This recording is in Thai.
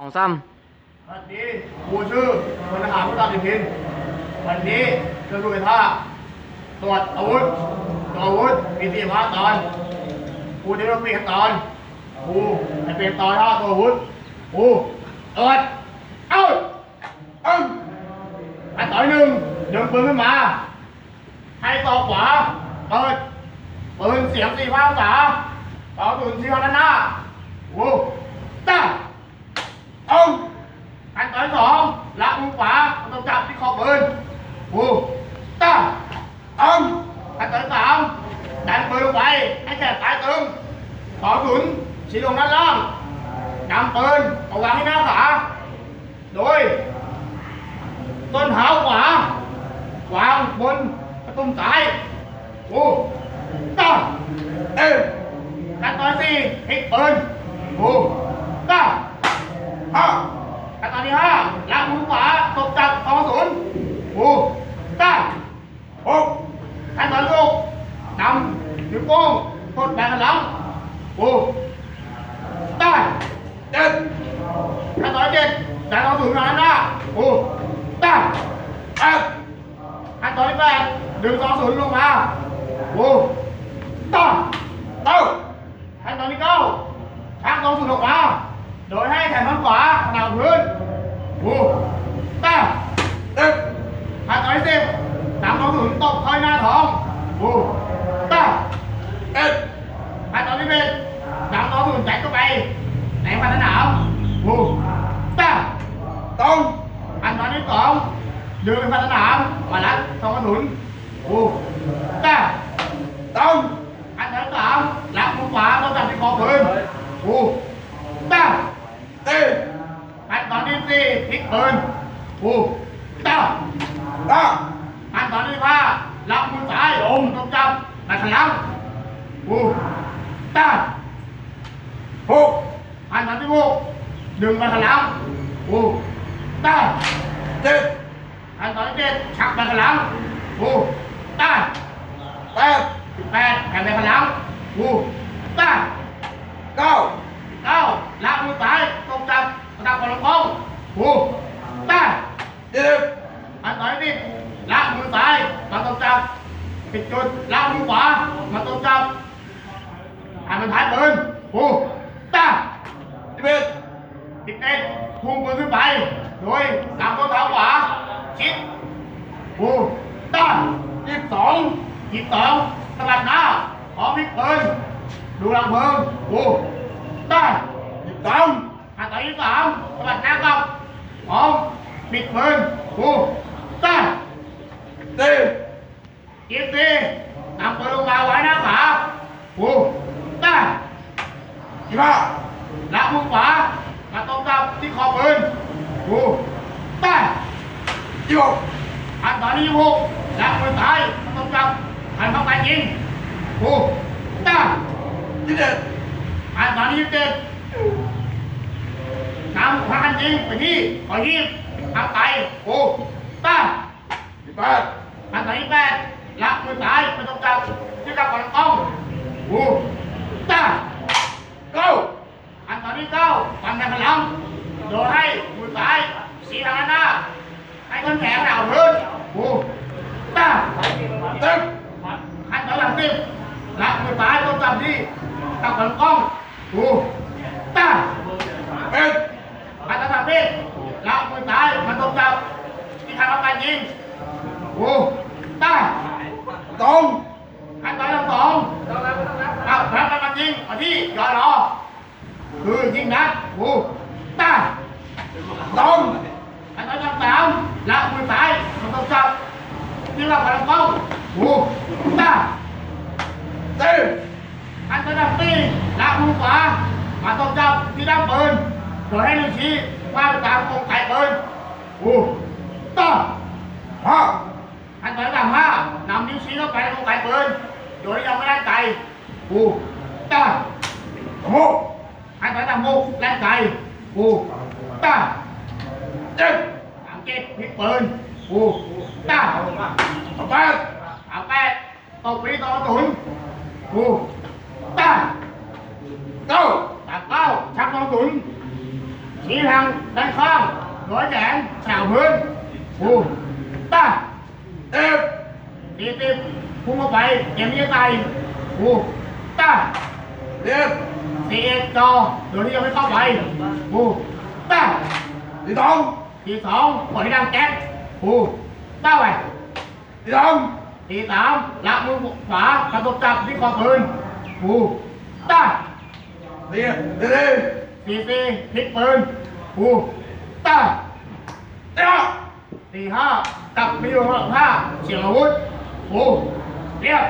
สองซ้ำวันนี้ครูชื่อพลทหารพุทธศิพินวันนี้จะดูท่าตรวจอาวุธตรวจอาวุธมีสี่ห้าตอนครูจะต้องเปลี่ยนตอนครูจะเปลี่ยนตอนท่าตัวอาวุธครูตรวจเอ้าเอ้าอันต่อยหนึ่งดึงปืนขึ้นมา ให้ต่อขวาเปิดปืนเสียงสี่ภาษาต่อตุนชี้ด้านหน้าครูตั้งเอาตอนสอต้องจับที่ขอบปืนปูตั้งเอาขั้นตอนสามดันปืนลงไปให้แขนซ้ายตึง ขอถุนชี้ลงด้านล่างนำปืนเอาวางให้หน้าขาโดยต้นเท้าขวาวางบนกระตุ้มซ้ายปู ที่ห้าละมือขวาตบจับสองศูนย์หูตั้งหกขั้นตอนที่หกนำนิ้วโป้งกดแบนหลังหูตั้งเจ็ดขั้นตอนที่เจ็ดดันสองศูนย์มาด้านหน้าหูตั้งแปดขั้นตอนที่แปดดึงสองศูนย์ลงมาหูตั้งเก้าขั้นตอนที่เก้าชักสองศูนย์ออกมา โดยให้แขนข้างขวาขนาบพื้นหูตั้งเด็บหันต่อยสิบสามสองศู นย์ตบเข้าหน้าท้องหูตั้งเด็บหันต่อยสิบเอ็ดสามสองศูนย์แจกเข้าไปในพันธนามหูตั้งตรงหันตอนที่สองดึงเป็นพันธนามมาลัดสองกระสุนหูตั้งตรงหันตอนที่สามลักมือขวาต้องจับที่คอปืนหูตั้ง ตีขั้นตอนที่สี่พลิกปืนปูตั้งตั้งขั้นตอนที่ห้ารับมือซ้ายอมต รงจับมาขลังปูตั้งหกขั้นตอนที่หกดึงมาขลังปูตั้งเจ็ดขั้นตอนที่เจ็ดชักมาขลังปูตั้งแปดแปดแผ่นไปขลังปูตั้งเก้าเก้าละมือซ้ายตรงจับระดับของลำโพงหูตั้งสิบอันต่อยนี่ละมือซ้ายมาตรงจับปิดจุดละมือขวามาตรงจับ หันมันท้ายปืนหูตั้งสิบเอ็ดสิบเอ็ดพุ่งปืนขึ้นไป โดยนำต้นเท้าขวา ชิดหูตั้งยี่สิบสองยี่สิบสองสลัดหน้าพร้อมพลิกปืนดูหลังเพลิงหูตั้งยี่สิบสามหันต่อยี่สิบสามสวัสดีครับพร้อมปิดปืนกูตั้งสี่ยี่สิบสี่นำปืนลงมาไว้หน้าขากูตั้งยี่สิบ ห้าละมือขวามาตรงกับที่คอปืนกูแตั้ยี่หกหันต่อที่ยี่หกละมือซ้ายมาตรงกับหันเข้าไปยิงกูแตั้ยี่สิบเจ็ดหันต่อที่ยี่สิบเจ็ดนำพันยิงไปที่ขอยิงทางไกลโอ้ต้าที่สิบแปดทางไหนนี้แปดละมือซ้ายไม่ต้องจับที่กับฝั่งต้องโอ้ต้าเก้าอันตอนที่เก้าฟันในพลังโดยให้มือซ้ายสีทางหน้า ให้คนแขนเหล่าพื้นโอ้ต้าเต็มขั้นตอนหลังสิบละมือซ้ายต้องจับที่ กับฝั่งต้องโอ้ต้าเป็นอัตราเพศละมือซ้ายมันตรงจับที่ทางรับการยิงโอ้ต้าตรงขั้นตอนที่สองเอารับการยิงมาที่ยอรอคือยิงนัดโอ้ต้าตรงขั้นตอนที่สามละมือซ้ายมันตรงจับที่รับการเข้าโอ้ต้าเต้ ขั้นตอนที่สี่ละมือขวามาตรงจับที่ด้ามปืนโดยให้นิ้วชี้ว่าไปตามกรงไก่ปืนอูต้าห้าขั้นตอนที่ห้านำนิ้วชี้เข้าไปในกรงไก่ปืนโดยยังไม่ได้ไก่อูต้าหกขั้นตอนที่หกแล่นไก่อูต้าเจ็ดสามเจ็ดพลิกปืนอูต้าเอาแปดเอาแปดตกปีต่อศูนย์อู ต้าเก้าตัดเก้าชักต่อศูนย์ชี้ทางด้านข้างร้อยแขนแถวพื้นกูต้าเอฟตีติบพุ่งเข้าไปเกมนี้จะตายกูต้าเอฟตีเอ็กจอโดยที่ยังไม่เข้าไปกูต้าตีสองตีสองปล่อยให้ดังแก๊กกูต้าไปตีสองตีสามละมือขวากระตุกจับที่คอปืน กูต้าเรียนเรียนตีสี่พลิกปืนกูต้าเรียนตีห้าจับไปอยู่ข้างหลังผ้าเฉียงอาวุธกูเรียบ